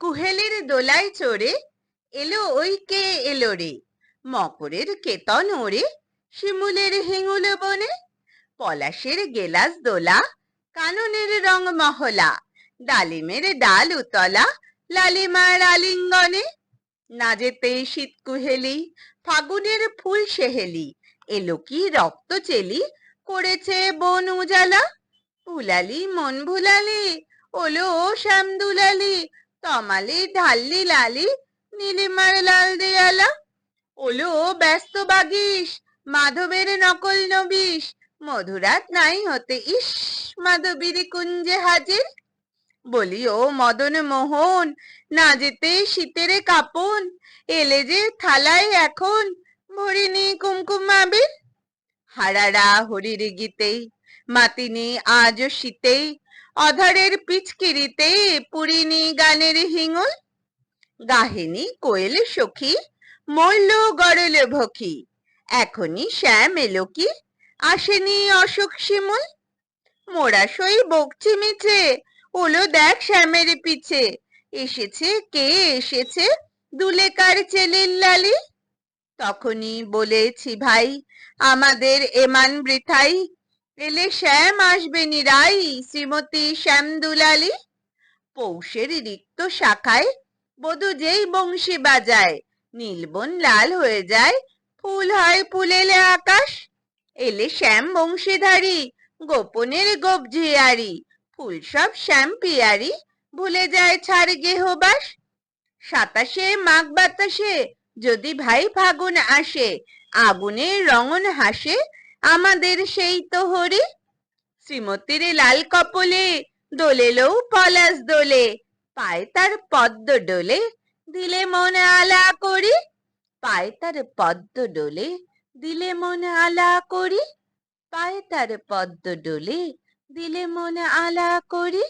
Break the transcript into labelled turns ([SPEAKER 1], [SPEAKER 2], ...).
[SPEAKER 1] কুহেলের দোলায় চড়ে এলো ওই কে এলো রে? মকরের কেতন ওরে, শিমুলের হিঙুল বনে। পলাশের গেলাস দোলা, কাননের রং মহলা। ডালিমের ডাল উতলা, লালিমার আলিঙ্গনে। না যেতে শীত কুহেলি, ফাগুনের ফুল সেহেলি। এলো কি রক্ত চেলি, করেছে বন উজালা। ভুলালি মন ভুলালি, ওলো শ্যাম দুলালি তমালি ঢাল্লি লালি, নীলিমার লাল দেয়ালা ওলো, ব্যস্ত বাগিস, মাধবের নকল নবিস মধুরাত নাই হতে ইস, মাধবীর কুঞ্জে হাজির। বলি ও মদন মোহন, না যেতে শীতের কাপন, এলে যে থালায় এখন ভরি ভরিনি কুমকুম আবির। হারারা হরির গীতে মাতিনি আজ শীতে অধারের পিচকিরিতে পুরিনি গানের হিঙুল, গাহিনী কোয়েল সখী মরল গড়ল ভখি, এখনই শ্যাম এলো কি আসেনি অশোক শিমুল। মোরা সই বকছি মিছে ওলো দেখ শ্যামের পিছে, এসেছে কে এসেছে দুলেকার চেলির লালি? তখনই বলেছি, ভাই, আমাদের এমান বৃথাই এলে শ্যাম আসবে নিরাই, শ্রীমতী শ্যাম দুলালি। পৌষের রিক্ত শাখায় বধূ যেই বংশী বাজায় নীলবন লাল হয়ে যায়, ফুল হয় ফুলেলে আকাশ। এলে শ্যাম বংশীধারী, গোপনের গোপ ঝিয়ারি, ফুল সব শ্যাম পিয়ারি, ভুলে যায় ছাড় গেহবাস সাতাশে মাঘ বাতাসে যদি ভাই ফাগুন আসে, আগুনের রঙন হাসে আমাদের সেই তো হরি। শ্রীমতীর লাল কপলে দোলেলও পলাশ দোলে, পায় তার পদ্ম ডোলে, দিলে মনে আলা করি। পায় তার পদ্ম ডোলে, দিলে মনে আলা করি। পায় তার পদ্ম ডোলে, দিলে মনে আলা করি।